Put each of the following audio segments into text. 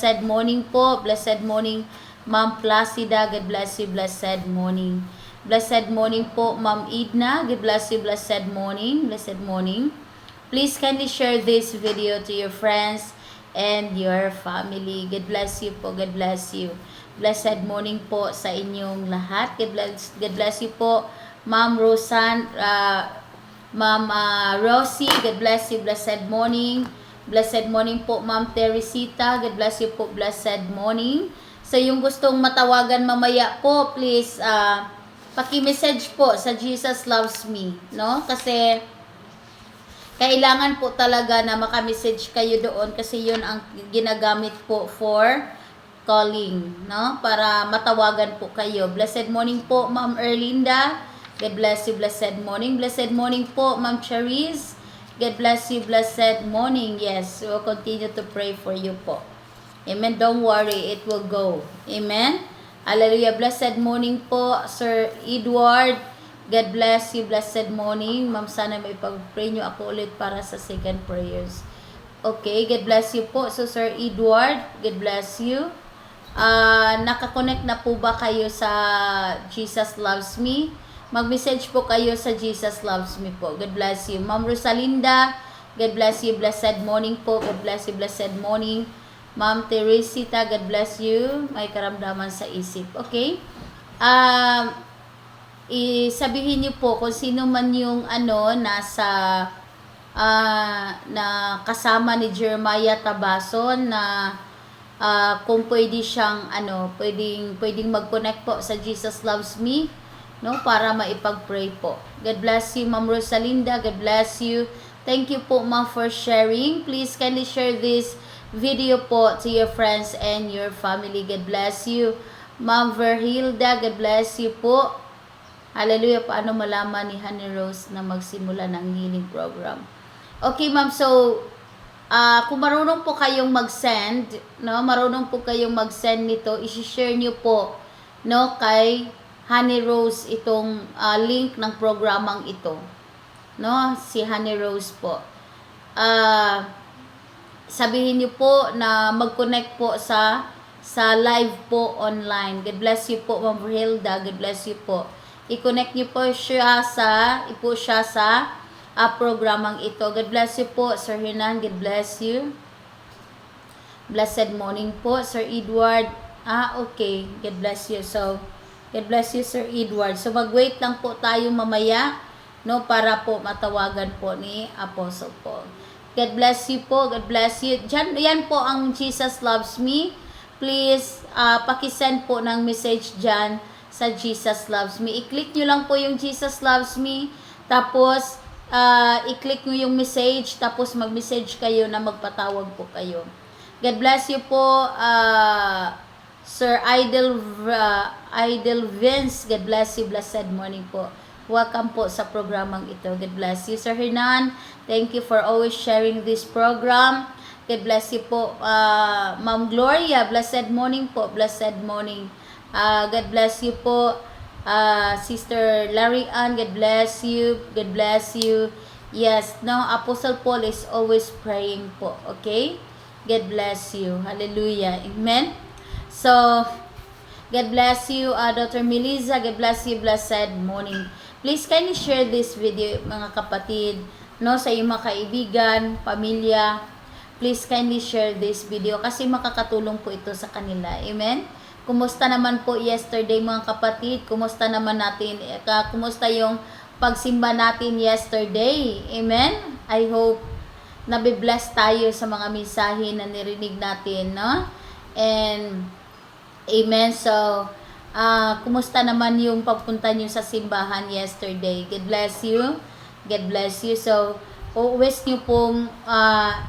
Blessed morning po. Blessed morning, Ma'am Placida. God bless you. Blessed morning. Blessed morning po, Ma'am Edna. God bless you. Blessed morning. Blessed morning. Please kindly share this video to your friends and your family. God bless you po. God bless you. Blessed morning po sa inyong lahat. God bless, God bless you po, Ma'am Rosan, uh, Ma'am uh, Rosie. God bless you. Blessed morning. Blessed morning po, Ma'am Teresita. God bless you po. Blessed morning. So, yung gustong matawagan mamaya po, please, uh, paki-message po sa Jesus Loves Me, no? Kasi, kailangan po talaga na makamessage kayo doon kasi yun ang ginagamit po for calling, no? Para matawagan po kayo. Blessed morning po, Ma'am Erlinda. God bless you, blessed morning. Blessed morning po, Ma'am Cherise. God bless you, blessed morning. Yes, we will continue to pray for you po. Amen. Don't worry, it will go. Amen. Hallelujah. Blessed morning po, Sir Edward. God bless you. Blessed morning. Ma'am, sana may pag-pray nyo ako ulit para sa second prayers. Okay, God bless you po. So, Sir Edward, God bless you. Ah, nakakonect na po ba kayo sa Jesus Loves Me? Mag-message po kayo sa Jesus Loves Me po. God bless you. Ma'am Rosalinda, God bless you. Blessed morning po. God bless you. Blessed morning. Ma'am Teresita, God bless you. May karamdaman sa isip. Okay? Um, isabihin niyo po kung sino man yung ano nasa ah, na kasama ni Jeremiah Tabason na ah, kung pwede siyang ano, pwedeng pwedeng mag-connect po sa Jesus Loves Me no para maipag-pray po. God bless you Ma'am Rosalinda, God bless you. Thank you po ma'am for sharing. Please kindly share this video po to your friends and your family. God bless you. Ma'am Verhilda, God bless you po. Hallelujah. Paano malaman ni Honey Rose na magsimula ng healing program? Okay, ma'am. So, ah kung marunong po kayong mag-send, no? Marunong po kayong mag-send nito, i-share niyo po, no? Kay Honey Rose itong ah, link ng programang ito. No? Si Honey Rose po. Ah, sabihin niyo po na mag-connect po sa sa live po online. God bless you po, Ma'am Hilda. God bless you po. I-connect niyo po siya sa, ipo siya sa ah, programang ito. God bless you po, Sir Hernan. God bless you. Blessed morning po, Sir Edward. Ah, okay. God bless you. So, God bless you, Sir Edward. So, mag-wait lang po tayo mamaya, no, para po matawagan po ni Apostle Paul. God bless you po. God bless you. Diyan, yan po ang Jesus Loves Me. Please, uh, pakisend po ng message dyan sa Jesus Loves Me. I-click nyo lang po yung Jesus Loves Me. Tapos, uh, i-click nyo yung message. Tapos, mag-message kayo na magpatawag po kayo. God bless you po, uh, Sir Idol, uh, Idol Vince. God bless you. Blessed morning po. Welcome po sa programang ito. God bless you. Sir Hernan, thank you for always sharing this program. God bless you po. Uh, Ma'am Gloria, blessed morning po. Blessed morning. Uh, God bless you po. Uh, Sister Larry Ann, God bless you. God bless you. Yes, no, Apostle Paul is always praying po. Okay? God bless you. Hallelujah. Amen. So, God bless you, uh, Dr. Melissa. God bless you. Blessed morning. Please kindly share this video, mga kapatid, no, sa iyong mga kaibigan, pamilya. Please kindly share this video kasi makakatulong po ito sa kanila. Amen? Kumusta naman po yesterday mga kapatid? Kumusta naman natin? eh, ka- Kumusta yung pagsimba natin yesterday? Amen? I hope nabibless tayo sa mga mensahe na nirinig natin, no? And, amen. So, ah kumusta naman yung pagpunta niyo sa simbahan yesterday? God bless you. God bless you. So, always niyo pong, ah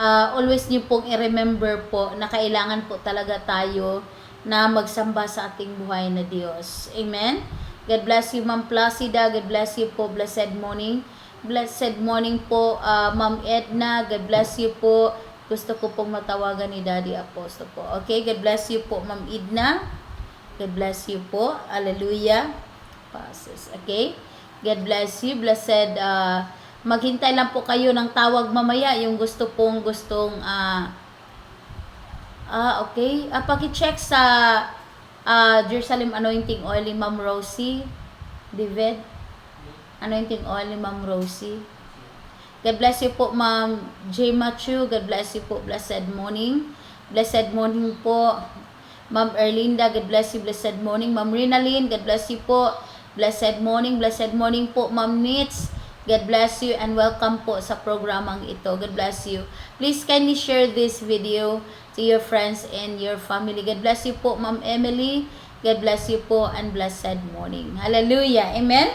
ah, always niyo pong i-remember po na kailangan po talaga tayo na magsamba sa ating buhay na Diyos. Amen? God bless you, Ma'am Placida. God bless you po. Blessed morning. Blessed morning po, ah, Ma'am Edna. God bless you po. Gusto ko pong matawagan ni Daddy Apostle po. Okay, God bless you po, Ma'am Edna. God bless you po. Hallelujah. Passes. Okay? God bless you. Blessed, ah, maghintay lang po kayo ng tawag mamaya. Yung gusto pong gustong, ah, Ah, okay. Ah, paki-check sa ah, Jerusalem Anointing Oil ni Ma'am Rosie. David. Anointing Oil ni Ma'am Rosie. God bless you po, Ma'am J. Matthew. God bless you po. Blessed morning. Blessed morning po. Ma'am Erlinda, God bless you. Blessed morning. Ma'am Rinalyn, God bless you po. Blessed morning. Blessed morning po, Ma'am Nitz. God bless you and welcome po sa programang ito. God bless you. Please kindly share this video to your friends and your family. God bless you po, Ma'am Emily. God bless you po and blessed morning. Hallelujah. Amen.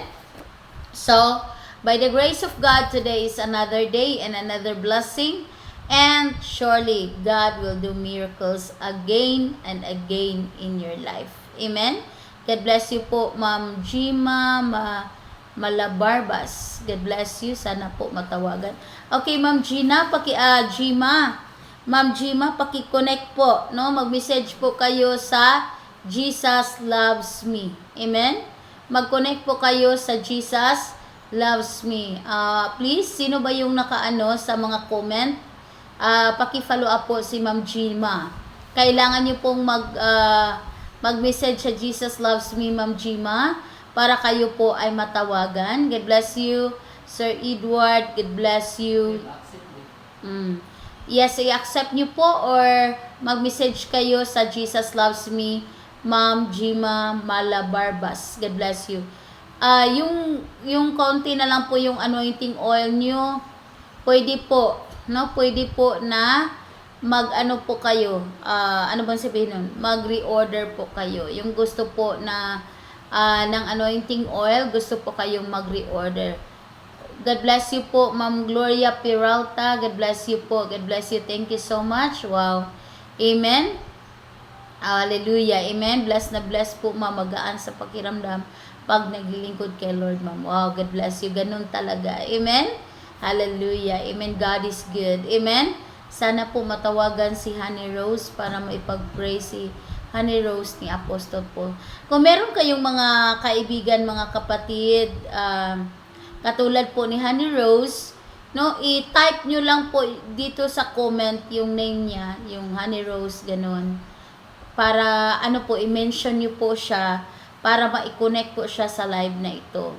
So, by the grace of God, today is another day and another blessing. And surely God will do miracles again and again in your life. Amen. God bless you po, Ma'am Jima Ma Malabarbas. God bless you. Sana po matawagan. Okay, Ma'am Gina, paki ah, Jima. Ma'am Jima, paki-connect po, no? Mag-message po kayo sa Jesus loves me. Amen. Mag-connect po kayo sa Jesus loves me. Ah, please, sino ba yung nakaano sa mga comment? Ah, paki-follow up po si Ma'am Jima. Kailangan niyo pong mag ah, mag-message sa Jesus loves me, Ma'am Jima, para kayo po ay matawagan. God bless you, Sir Edward. God bless you. Mm. Yes, i-accept niyo po or mag-message kayo sa Jesus Loves Me, Ma'am Jima Malabarbas. God bless you. Ah, yung yung konti na lang po yung anointing oil niyo. Pwede po, no? Pwede po na mag-ano po kayo. ah, ano bang sabihin nun? Mag-reorder po kayo. Yung gusto po na ah, ng anointing oil, gusto po kayong mag-reorder. God bless you po, Ma'am Gloria Peralta. God bless you po. God bless you. Thank you so much. Wow. Amen. Hallelujah. Amen. Bless na bless po, Ma'am. Magaan sa pakiramdam pag naglilingkod kay Lord, Ma'am. Wow. God bless you. Ganun talaga. Amen. Hallelujah. Amen. God is good. Amen. Sana po matawagan si Honey Rose para maipag-pray si Honey Rose ni Apostol Paul. Kung meron kayong mga kaibigan, mga kapatid, um, katulad po ni Honey Rose, no, i-type nyo lang po dito sa comment yung name niya, yung Honey Rose, ganun. Para, ano po, i-mention nyo po siya para ma-connect po siya sa live na ito.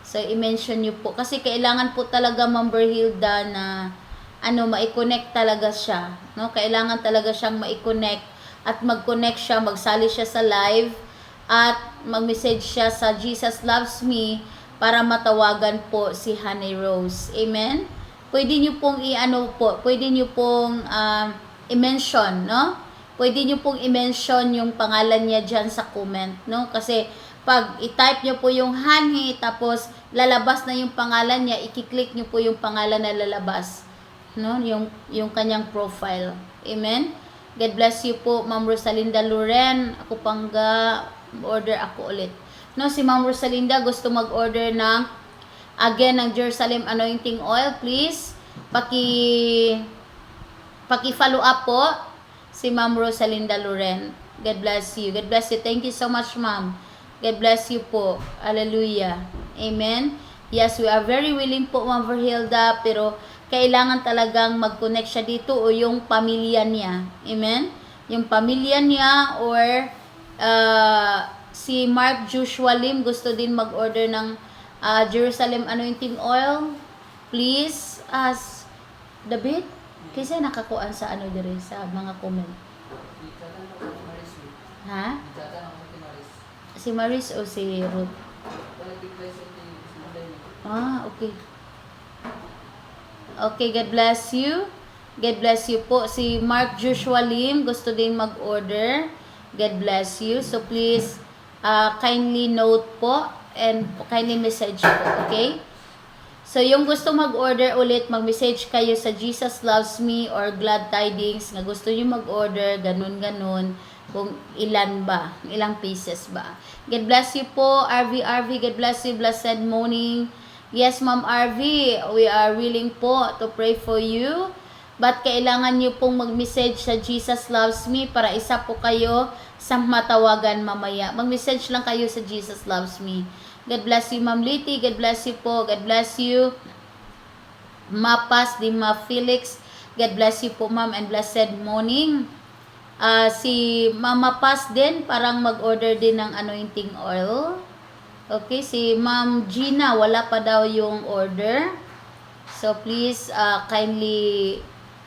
So, i-mention nyo po. Kasi kailangan po talaga, Ma'am Berhilda, na ano, ma-connect talaga siya. No? Kailangan talaga siyang ma-connect at mag-connect siya, magsali siya sa live at mag-message siya sa Jesus Loves Me para matawagan po si Honey Rose. Amen? Pwede nyo pong i-ano po, pwede nyo pong um, i-mention, no? Pwede nyo pong i-mention yung pangalan niya dyan sa comment, no? Kasi pag i-type nyo po yung Honey, tapos lalabas na yung pangalan niya, i-click nyo po yung pangalan na lalabas, no? Yung, yung kanyang profile. Amen? God bless you po, Ma'am Rosalinda Loren. Ako pangga, order ako ulit. No, si Ma'am Rosalinda gusto mag-order ng again ng Jerusalem Anointing Oil, please. Paki paki-follow up po si Ma'am Rosalinda Loren. God bless you. God bless you. Thank you so much, Ma'am. God bless you po. Hallelujah. Amen. Yes, we are very willing po, Ma'am Verhilda, pero kailangan talagang mag-connect siya dito o yung pamilya niya. Amen? Yung pamilya niya or uh, si Mark Joshua Lim gusto din mag-order ng uh, Jerusalem Anointing Oil. Please, as David, kasi nakakuan sa ano dire sa mga comment. Ha? Si Maris o si Ruth? Ah, okay. Okay, God bless you. God bless you po. Si Mark Joshua Lim gusto din mag-order. God bless you. So please, uh, kindly note po and kindly message po, okay? So yung gusto mag-order ulit, mag-message kayo sa Jesus Loves Me or Glad Tidings nga gusto niyo mag-order, ganun-ganun kung ilan ba, ilang pieces ba. God bless you po, RV RV, God bless you, blessed morning. Yes, Ma'am RV, we are willing po to pray for you. But kailangan niyo pong mag-message sa Jesus Loves Me para isa po kayo sa matawagan mamaya. Mag-message lang kayo sa Jesus Loves Me. God bless you, Ma'am Liti. God bless you po. God bless you. Mapas di Ma Felix. God bless you po, Ma'am, and blessed morning. Ah, si Mama Paz din, parang mag-order din ng anointing oil. Okay, si Ma'am Gina, wala pa daw yung order. So, please, uh, kindly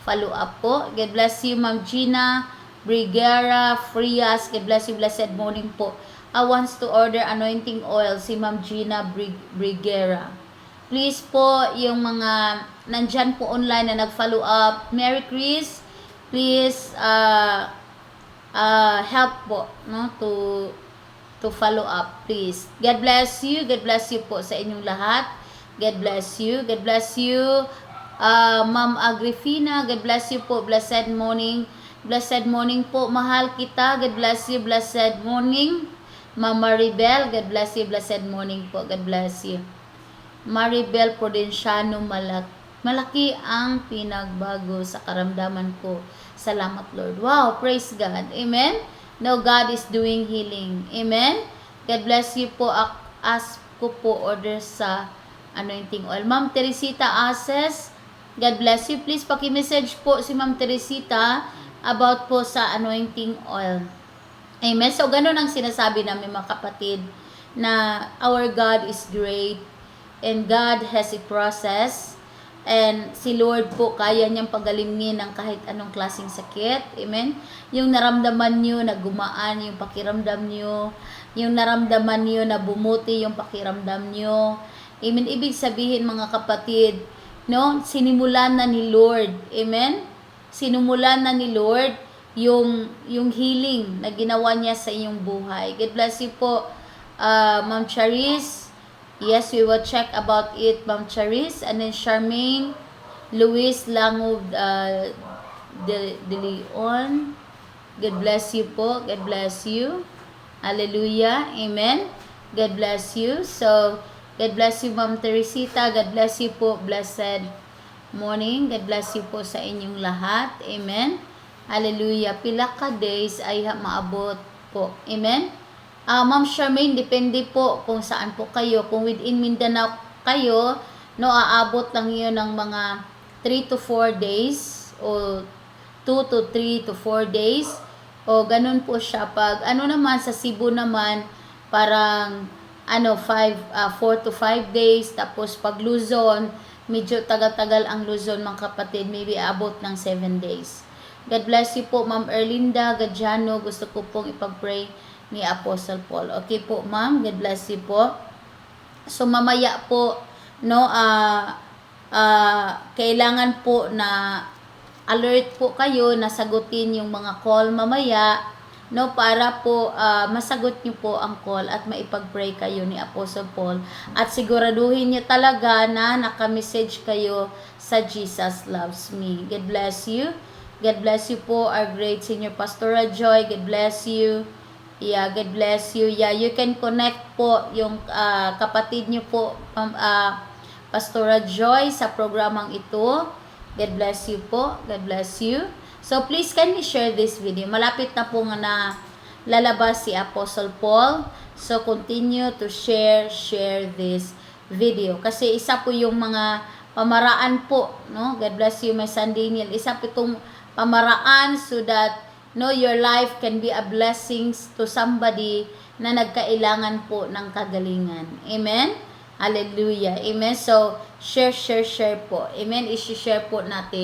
follow up po. God bless you, Ma'am Gina, Brigera, Frias. God bless you, blessed morning po. I wants to order anointing oil, si Ma'am Gina Brig. Please po, yung mga nandyan po online na nag-follow up, Merry Chris, please, uh, uh, help po, no, to to follow up, please. God bless you. God bless you po sa inyong lahat. God bless you. God bless you. Uh, Ma'am Agrifina, God bless you po. Blessed morning. Blessed morning po. Mahal kita. God bless you. Blessed morning. Ma'am Maribel, God bless you. Blessed morning po. God bless you. Maribel Prudenciano Malak malaki ang pinagbago sa karamdaman ko. Salamat Lord. Wow, praise God. Amen. Now God is doing healing. Amen. God bless you po. Ask ko po order sa anointing oil. Ma'am Teresita Ases, God bless you. Please paki-message po si Ma'am Teresita about po sa anointing oil. Amen. So, ganun ang sinasabi namin mga kapatid na our God is great and God has a process and si Lord po kaya niyang pagalingin ng kahit anong klaseng sakit. Amen. Yung naramdaman niyo na gumaan yung pakiramdam niyo, yung naramdaman niyo na bumuti yung pakiramdam niyo. Amen. Ibig sabihin mga kapatid, no, sinimulan na ni Lord. Amen. Sinimulan na ni Lord yung yung healing na ginawa niya sa iyong buhay. God bless you po, uh, Ma'am Charis. Yes, we will check about it, Ma'am Charis. And then Charmaine, Luis Lango uh, de, de Leon. God bless you po. God bless you. Hallelujah. Amen. God bless you. So, God bless you, Ma'am Teresita. God bless you po. Blessed morning. God bless you po sa inyong lahat. Amen. Hallelujah. Pila ka days ay maabot po. Amen. Ah, Ma'am Charmaine, depende po kung saan po kayo. Kung within Mindanao kayo, no, aabot lang yun ng mga 3 to 4 days o 2 to 3 to 4 days. O ganun po siya. Pag ano naman sa Cebu naman, parang ano 5 4 to 5 days tapos pag Luzon medyo tagal-tagal ang Luzon mga kapatid maybe abot ng 7 days God bless you po Ma'am Erlinda. Gadiano gusto ko pong ipag-pray ni Apostle Paul. Okay po ma'am. God bless you po. So mamaya po no ah ah, kailangan po na alert po kayo na sagutin yung mga call mamaya no para po ah, masagot niyo po ang call at maipag-pray kayo ni Apostle Paul. At siguraduhin niyo talaga na naka-message kayo sa Jesus loves me. God bless you. God bless you po our great senior pastor Joy. God bless you. Yeah, God bless you. Yeah, you can connect po yung ah, kapatid niyo po um, ah, Pastora Joy sa programang ito. God bless you po. God bless you. So please kindly share this video. Malapit na po nga na lalabas si Apostle Paul. So continue to share, share this video. Kasi isa po yung mga pamaraan po, no? God bless you, my son Daniel. Isa po itong pamaraan so that no your life can be a blessings to somebody na nagkailangan po ng kagalingan. Amen? Hallelujah. Amen. So, share, share, share po. Amen. I-share po natin.